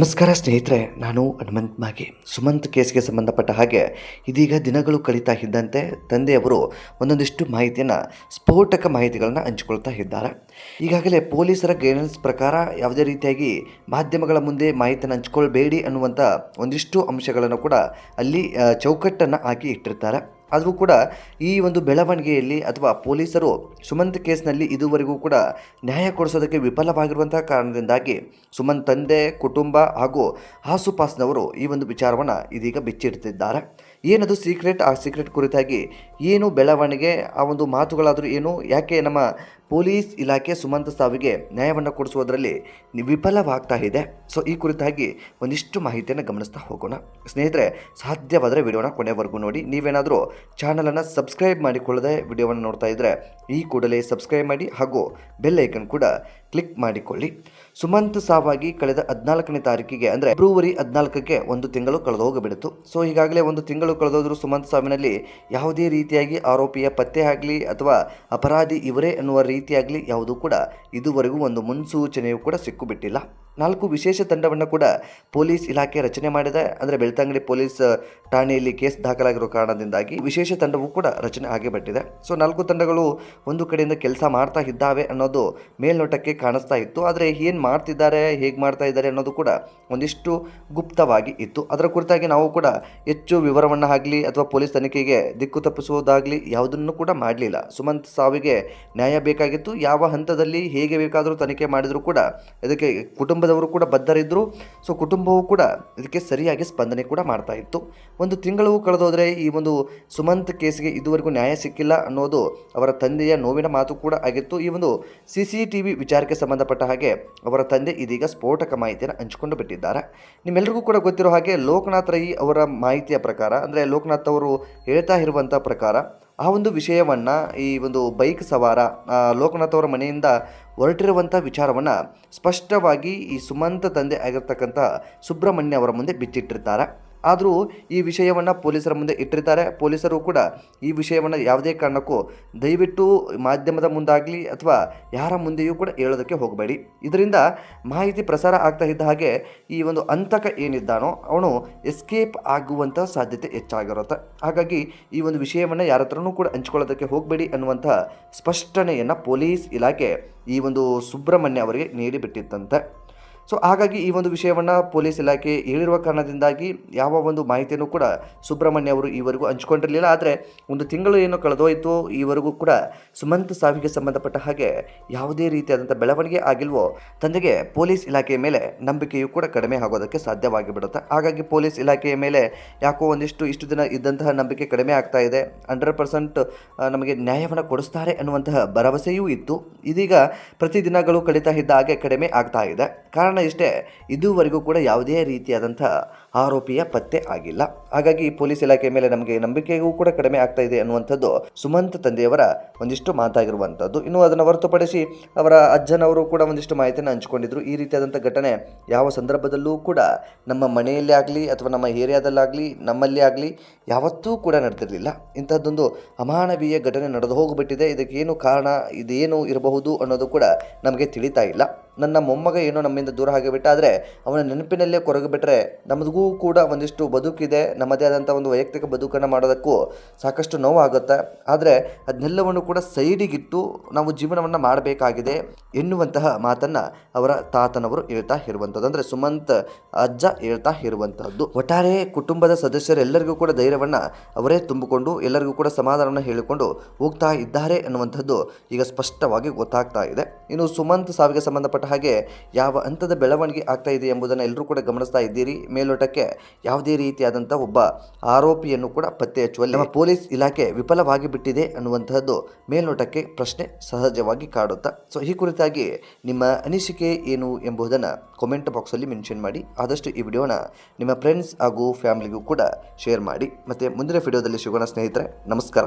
ನಮಸ್ಕಾರ ಸ್ನೇಹಿತರೆ, ನಾನು ಹನುಮಂತ್ ಮಾಗಿ ಸುಮಂತ್ ಕೇಸ್ಗೆ ಸಂಬಂಧಪಟ್ಟ ಹಾಗೆ ಇದೀಗ ದಿನಗಳು ಕಳೀತಾ ಇದ್ದಂತೆ ತಂದೆಯವರು ಒಂದೊಂದಿಷ್ಟು ಮಾಹಿತಿಯನ್ನು, ಸ್ಫೋಟಕ ಮಾಹಿತಿಗಳನ್ನು ಹಂಚಿಕೊಳ್ತಾ ಇದ್ದಾರೆ. ಈಗಾಗಲೇ ಪೊಲೀಸರ ಗೈಡೆನ್ಸ್ ಪ್ರಕಾರ ಯಾವುದೇ ರೀತಿಯಾಗಿ ಮಾಧ್ಯಮಗಳ ಮುಂದೆ ಮಾಹಿತಿಯನ್ನು ಹಂಚಿಕೊಳ್ಬೇಡಿ ಅನ್ನುವಂಥ ಒಂದಿಷ್ಟು ಅಂಶಗಳನ್ನು ಕೂಡ ಅಲ್ಲಿ ಚೌಕಟ್ಟನ್ನು ಹಾಕಿ ಇಟ್ಟಿರ್ತಾರೆ. ಆದರೂ ಕೂಡ ಈ ಒಂದು ಬೆಳವಣಿಗೆಯಲ್ಲಿ ಅಥವಾ ಪೊಲೀಸರು ಸುಮಂತ್ ಕೇಸ್ನಲ್ಲಿ ಇದುವರೆಗೂ ಕೂಡ ನ್ಯಾಯ ಕೊಡಿಸೋದಕ್ಕೆ ವಿಫಲವಾಗಿರುವಂತಹ ಕಾರಣದಿಂದಾಗಿ ಸುಮಂತ್ ತಂದೆ, ಕುಟುಂಬ ಹಾಗೂ ಆಸುಪಾಸ್ನವರು ಈ ಒಂದು ವಿಚಾರವನ್ನು ಇದೀಗ ಬಿಚ್ಚಿಡ್ತಿದ್ದಾರೆ. ಏನದು ಸೀಕ್ರೆಟ್? ಆ ಸೀಕ್ರೆಟ್ ಕುರಿತಾಗಿ ಏನು ಬೆಳವಣಿಗೆ? ಆ ಒಂದು ಮಾತುಗಳಾದರೂ ಏನು? ಯಾಕೆ ನಮ್ಮ ಪೊಲೀಸ್ ಇಲಾಖೆ ಸುಮಂತ್ ಸಾವಿಗೆ ನ್ಯಾಯವನ್ನು ಕೊಡಿಸುವುದರಲ್ಲಿ ವಿಫಲವಾಗ್ತಾ ಇದೆ. ಸೊ ಈ ಕುರಿತಾಗಿ ಒಂದಿಷ್ಟು ಮಾಹಿತಿಯನ್ನು ಗಮನಿಸ್ತಾ ಹೋಗೋಣ. ಸ್ನೇಹಿತರೆ, ಸಾಧ್ಯವಾದರೆ ವಿಡಿಯೋನ ಕೊನೆವರೆಗೂ ನೋಡಿ. ನೀವೇನಾದರೂ ಚಾನಲನ್ನು ಸಬ್ಸ್ಕ್ರೈಬ್ ಮಾಡಿಕೊಳ್ಳದೆ ವಿಡಿಯೋವನ್ನು ನೋಡ್ತಾ ಇದ್ದರೆ ಈ ಕೂಡಲೇ ಸಬ್ಸ್ಕ್ರೈಬ್ ಮಾಡಿ ಹಾಗೂ ಬೆಲ್ ಐಕನ್ ಕೂಡ ಕ್ಲಿಕ್ ಮಾಡಿಕೊಳ್ಳಿ. ಸುಮಂತ್ ಸಾವಾಗಿ ಕಳೆದ ಹದಿನಾಲ್ಕನೇ ತಾರೀಕಿಗೆ, ಅಂದರೆ ಫೆಬ್ರವರಿ ಹದಿನಾಲ್ಕಕ್ಕೆ ಒಂದು ತಿಂಗಳು ಕಳೆದು ಹೋಗಿಬಿಡಿತು ಸೊ ಈಗಾಗಲೇ ಒಂದು ತಿಂಗಳು ಕಳೆದೋದ್ರೂ ಸುಮಂತ್ ಸಾವಿನಲ್ಲಿ ಯಾವುದೇ ರೀತಿಯಾಗಿ ಆರೋಪಿಯ ಪತ್ತೆ ಆಗಲಿ ಅಥವಾ ಅಪರಾಧಿ ಇವರೇ ಅನ್ನುವ ರೀತಿಯಾಗಲಿ ಯಾವುದೂ ಕೂಡ ಇದುವರೆಗೂ ಒಂದು ಮುನ್ಸೂಚನೆಯೂ ಕೂಡ ಸಿಕ್ಕು ನಾಲ್ಕು ವಿಶೇಷ ತಂಡವನ್ನು ಕೂಡ ಪೊಲೀಸ್ ಇಲಾಖೆ ರಚನೆ ಮಾಡಿದೆ. ಅಂದರೆ ಬೆಳ್ತಂಗಡಿ ಪೊಲೀಸ್ ಠಾಣೆಯಲ್ಲಿ ಕೇಸ್ ದಾಖಲಾಗಿರೋ ಕಾರಣದಿಂದಾಗಿ ವಿಶೇಷ ತಂಡವೂ ಕೂಡ ರಚನೆ ಆಗಿಬಿಟ್ಟಿದೆ. ಸೊ, ನಾಲ್ಕು ತಂಡಗಳು ಒಂದು ಕಡೆಯಿಂದ ಕೆಲಸ ಮಾಡ್ತಾ ಇದ್ದಾವೆ ಅನ್ನೋದು ಮೇಲ್ನೋಟಕ್ಕೆ ಕಾಣಿಸ್ತಾ ಇತ್ತು. ಆದರೆ ಏನು ಮಾಡ್ತಿದ್ದಾರೆ, ಹೇಗೆ ಮಾಡ್ತಾ ಇದ್ದಾರೆ ಅನ್ನೋದು ಕೂಡ ಒಂದಿಷ್ಟು ಗುಪ್ತವಾಗಿ ಇತ್ತು. ಅದರ ಕುರಿತಾಗಿ ನಾವು ಕೂಡ ಹೆಚ್ಚು ವಿವರವನ್ನು ಆಗಲಿ ಅಥವಾ ಪೊಲೀಸ್ ತನಿಖೆಗೆ ದಿಕ್ಕು ತಪ್ಪಿಸುವುದಾಗಲಿ ಯಾವುದನ್ನು ಕೂಡ ಮಾಡಲಿಲ್ಲ. ಸುಮಂತ್ ಸಾವಿಗೆ ನ್ಯಾಯ ಬೇಕಾಗಿತ್ತು. ಯಾವ ಹಂತದಲ್ಲಿ ಹೇಗೆ ಬೇಕಾದರೂ ತನಿಖೆ ಮಾಡಿದರೂ ಕೂಡ ಇದಕ್ಕೆ ಕುಟುಂಬದವರು ಕೂಡ ಬದ್ಧರಿದ್ದರು ಸೊ ಕುಟುಂಬವು ಕೂಡ ಇದಕ್ಕೆ ಸರಿಯಾಗಿ ಸ್ಪಂದನೆ ಕೂಡ ಮಾಡ್ತಾ ಇತ್ತು. ಒಂದು ತಿಂಗಳು ಕಳೆದೋದ್ರೆ ಈ ಒಂದು ಸುಮಂತ್ ಕೇಸ್ಗೆ ಇದುವರೆಗೂ ನ್ಯಾಯ ಸಿಕ್ಕಿಲ್ಲ ಅನ್ನೋದು ಅವರ ತಂದೆಯ ನೋವಿನ ಮಾತು ಕೂಡ ಆಗಿತ್ತು. ಈ ಒಂದು ಸಿ ಸಿ ಟಿ ವಿ ವಿಚಾರಕ್ಕೆ ಸಂಬಂಧಪಟ್ಟ ಹಾಗೆ ಅವರ ತಂದೆ ಇದೀಗ ಸ್ಫೋಟಕ ಮಾಹಿತಿಯನ್ನು ಹಂಚಿಕೊಂಡು ಬಿಟ್ಟಿದ್ದಾರೆ. ನಿಮ್ಮೆಲ್ಲರಿಗೂ ಕೂಡ ಗೊತ್ತಿರೋ ಹಾಗೆ ಲೋಕನಾಥ್ ರೈ ಅವರ ಮಾಹಿತಿಯ ಪ್ರಕಾರ, ಅಂದರೆ ಲೋಕನಾಥ್ ಅವರು ಹೇಳ್ತಾ ಇರುವಂಥ ಪ್ರಕಾರ ಆ ಒಂದು ವಿಷಯವನ್ನು ಈ ಒಂದು ಬೈಕ್ ಸವಾರ ಲೋಕನಾಥ್ ಅವರ ಮನೆಯಿಂದ ಹೊರಟಿರುವಂಥ ವಿಚಾರವನ್ನು ಸ್ಪಷ್ಟವಾಗಿ ಈ ಸುಮಂತ ತಂದೆ ಆಗಿರ್ತಕ್ಕಂಥ ಸುಬ್ರಹ್ಮಣ್ಯ ಅವರ ಮುಂದೆ ಬಿಚ್ಚಿಟ್ಟಿರ್ತಾರೆ. ಆದರೂ ಈ ವಿಷಯವನ್ನು ಪೊಲೀಸರ ಮುಂದೆ ಇಟ್ಟಿರ್ತಾರೆ. ಪೊಲೀಸರು ಕೂಡ ಈ ವಿಷಯವನ್ನು ಯಾವುದೇ ಕಾರಣಕ್ಕೂ ದಯವಿಟ್ಟು ಮಾಧ್ಯಮದ ಮುಂದಾಗಲಿ ಅಥವಾ ಯಾರ ಮುಂದೆಯೂ ಕೂಡ ಹೇಳೋದಕ್ಕೆ ಹೋಗಬೇಡಿ. ಇದರಿಂದ ಮಾಹಿತಿ ಪ್ರಸಾರ ಆಗ್ತಾ ಇದ್ದ ಹಾಗೆ ಈ ಒಂದು ಹಂತಕ ಏನಿದ್ದಾನೋ ಅವನು ಎಸ್ಕೇಪ್ ಆಗುವಂಥ ಸಾಧ್ಯತೆ ಹೆಚ್ಚಾಗಿರುತ್ತೆ. ಹಾಗಾಗಿ ಈ ಒಂದು ವಿಷಯವನ್ನು ಯಾರ ಹತ್ರನೂ ಕೂಡ ಹಂಚ್ಕೊಳ್ಳೋದಕ್ಕೆ ಹೋಗಬೇಡಿ ಅನ್ನುವಂಥ ಸ್ಪಷ್ಟನೆಯನ್ನು ಪೊಲೀಸ್ ಇಲಾಖೆ ಈ ಒಂದು ಸುಬ್ರಹ್ಮಣ್ಯ ಅವರಿಗೆ ನೀಡಿಬಿಟ್ಟಿತ್ತಂತೆ. ಸೊ ಹಾಗಾಗಿ ಈ ಒಂದು ವಿಷಯವನ್ನು ಪೊಲೀಸ್ ಇಲಾಖೆ ಹೇಳಿರುವ ಕಾರಣದಿಂದಾಗಿ ಯಾವ ಒಂದು ಮಾಹಿತಿಯನ್ನು ಕೂಡ ಸುಬ್ರಹ್ಮಣ್ಯ ಅವರು ಈವರೆಗೂ ಹಂಚ್ಕೊಂಡಿರಲಿಲ್ಲ. ಆದರೆ ಒಂದು ತಿಂಗಳು ಏನು ಕಳೆದೋಯಿತು, ಈವರೆಗೂ ಕೂಡ ಸುಮಂತ್ ಸಾವಿಗೆ ಸಂಬಂಧಪಟ್ಟ ಹಾಗೆ ಯಾವುದೇ ರೀತಿಯಾದಂಥ ಬೆಳವಣಿಗೆ ಆಗಿಲ್ವೋ, ತಂದೆಗೆ ಪೊಲೀಸ್ ಇಲಾಖೆಯ ಮೇಲೆ ನಂಬಿಕೆಯೂ ಕೂಡ ಕಡಿಮೆ ಆಗೋದಕ್ಕೆ ಸಾಧ್ಯವಾಗಿ ಬಿಡುತ್ತೆ ಹಾಗಾಗಿ ಪೊಲೀಸ್ ಇಲಾಖೆಯ ಮೇಲೆ ಯಾಕೋ ಒಂದಿಷ್ಟು ಇಷ್ಟು ದಿನ ಇದ್ದಂತಹ ನಂಬಿಕೆ ಕಡಿಮೆ ಆಗ್ತಾ ಇದೆ. ಹಂಡ್ರೆಡ್ ಪರ್ಸೆಂಟ್ ನಮಗೆ ನ್ಯಾಯವನ್ನು ಕೊಡಿಸ್ತಾರೆ ಅನ್ನುವಂತಹ ಭರವಸೆಯೂ ಇತ್ತು. ಇದೀಗ ಪ್ರತಿದಿನಗಳು ಕಡಿತಾ ಇದ್ದ ಹಾಗೆ ಕಡಿಮೆ ಆಗ್ತಾ ಇದೆ. ಕಾರಣ ಇಷ್ಟೇ, ಇದುವರೆಗೂ ಕೂಡ ಯಾವುದೇ ರೀತಿಯಾದಂಥ ಆರೋಪಿಯ ಪತ್ತೆ ಆಗಿಲ್ಲ. ಹಾಗಾಗಿ ಪೊಲೀಸ್ ಇಲಾಖೆ ಮೇಲೆ ನಮಗೆ ನಂಬಿಕೆಗೂ ಕೂಡ ಕಡಿಮೆ ಆಗ್ತಾ ಇದೆ ಅನ್ನುವಂಥದ್ದು ಸುಮಂತ್ ತಂದೆಯವರ ಒಂದಿಷ್ಟು ಮಾತಾಗಿರುವಂಥದ್ದು. ಇನ್ನು ಅದನ್ನು ಹೊರತುಪಡಿಸಿ ಅವರ ಅಜ್ಜನವರು ಕೂಡ ಒಂದಿಷ್ಟು ಮಾಹಿತಿಯನ್ನು ಹಂಚಿಕೊಂಡಿದ್ರು. ಈ ರೀತಿಯಾದಂಥ ಘಟನೆ ಯಾವ ಸಂದರ್ಭದಲ್ಲೂ ಕೂಡ ನಮ್ಮ ಮನೆಯಲ್ಲೇ ಆಗಲಿ ಅಥವಾ ನಮ್ಮ ಏರಿಯಾದಲ್ಲಾಗಲಿ, ನಮ್ಮಲ್ಲಿ ಆಗಲಿ ಯಾವತ್ತೂ ಕೂಡ ನಡೆದಿರಲಿಲ್ಲ. ಇಂಥದ್ದೊಂದು ಅಮಾನವೀಯ ಘಟನೆ ನಡೆದು ಹೋಗಿಬಿಟ್ಟಿದೆ. ಇದಕ್ಕೇನು ಕಾರಣ, ಇದೇನು ಇರಬಹುದು ಅನ್ನೋದು ಕೂಡ ನಮಗೆ ತಿಳಿತಾ ಇಲ್ಲ. ನನ್ನ ಮೊಮ್ಮಗ ಏನೋ ನಮ್ಮಿಂದ ದೂರ ಆಗಿಬಿಟ್ಟ ಆದರೆ ಅವನ ನೆನಪಿನಲ್ಲೇ ಕೊರಗಿಬಿಟ್ರೆ ನಮಗೂ ಕೂಡ ಒಂದಿಷ್ಟು ಬದುಕಿದೆ. ನಮ್ಮದೇ ಆದಂಥ ಒಂದು ವೈಯಕ್ತಿಕ ಬದುಕನ್ನು ಮಾಡೋದಕ್ಕೂ ಸಾಕಷ್ಟು ನೋವು ಆಗುತ್ತೆ ಆದರೆ ಅದನ್ನೆಲ್ಲವನ್ನು ಕೂಡ ಸೈಡಿಗಿಟ್ಟು ನಾವು ಜೀವನವನ್ನು ಮಾಡಬೇಕಾಗಿದೆ ಎನ್ನುವಂತಹ ಮಾತನ್ನು ಅವರ ತಾತನವರು ಹೇಳ್ತಾ ಇರುವಂಥದ್ದು ಅಂದರೆ ಸುಮಂತ್ ಅಜ್ಜ ಹೇಳ್ತಾ ಇರುವಂತಹದ್ದು. ಒಟ್ಟಾರೆ ಕುಟುಂಬದ ಸದಸ್ಯರೆಲ್ಲರಿಗೂ ಕೂಡ ಧೈರ್ಯವನ್ನು ಅವರೇ ತುಂಬಿಕೊಂಡು, ಎಲ್ಲರಿಗೂ ಕೂಡ ಸಮಾಧಾನವನ್ನು ಹೇಳಿಕೊಂಡು ಹೋಗ್ತಾ ಇದ್ದಾರೆ ಅನ್ನುವಂಥದ್ದು ಈಗ ಸ್ಪಷ್ಟವಾಗಿ ಗೊತ್ತಾಗ್ತಾ ಇದೆ. ಇನ್ನು ಸುಮಂತ್ ಸಾವಿಗೆ ಸಂಬಂಧಪಟ್ಟ ಹಾಗೆ ಯಾವ ಹಂತದ ಬೆಳವಣಿಗೆ ಆಗ್ತಾ ಇದೆ ಎಂಬುದನ್ನು ಎಲ್ಲರೂ ಕೂಡ ಗಮನಿಸ್ತಾ ಇದ್ದೀರಿ. ಮೇಲೋಟಕ್ಕೆ ಯಾವುದೇ ರೀತಿಯಾದಂಥ ಒಬ್ಬ ಆರೋಪಿಯನ್ನು ಕೂಡ ಪತ್ತೆ ಹಚ್ಚುವಲ್ಲಿ ನಮ್ಮ ಪೊಲೀಸ್ ಇಲಾಖೆ ವಿಫಲವಾಗಿ ಬಿಟ್ಟಿದೆ ಅನ್ನುವಂತಹದ್ದು ಮೇಲ್ನೋಟಕ್ಕೆ ಪ್ರಶ್ನೆ ಸಹಜವಾಗಿ ಕಾಡುತ್ತಾ. ಸೊ ಈ ಕುರಿತಾಗಿ ನಿಮ್ಮ ಅನಿಸಿಕೆ ಏನು ಎಂಬುದನ್ನು ಕಾಮೆಂಟ್ ಬಾಕ್ಸಲ್ಲಿ ಮೆನ್ಷನ್ ಮಾಡಿ. ಆದಷ್ಟು ಈ ವಿಡಿಯೋನ ನಿಮ್ಮ ಫ್ರೆಂಡ್ಸ್ ಹಾಗೂ ಫ್ಯಾಮಿಲಿಗೂ ಕೂಡ ಶೇರ್ ಮಾಡಿ. ಮತ್ತು ಮುಂದಿನ ವಿಡಿಯೋದಲ್ಲಿ ಸಿಗೋಣ ಸ್ನೇಹಿತರೆ, ನಮಸ್ಕಾರ.